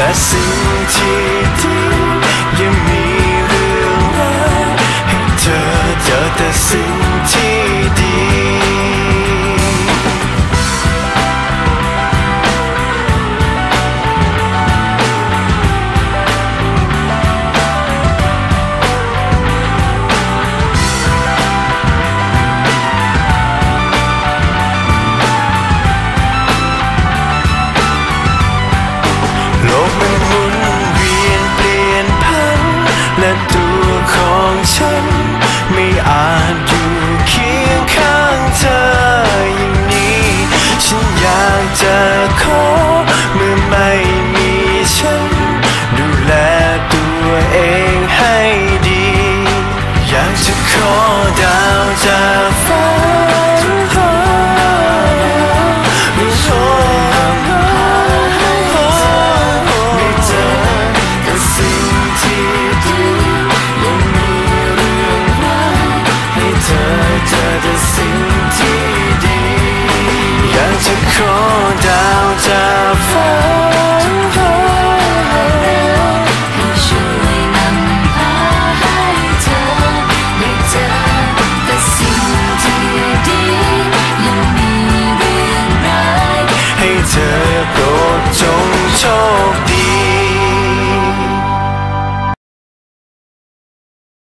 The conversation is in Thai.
แต่สิ่งที่ และตัวของฉันไม่อาจ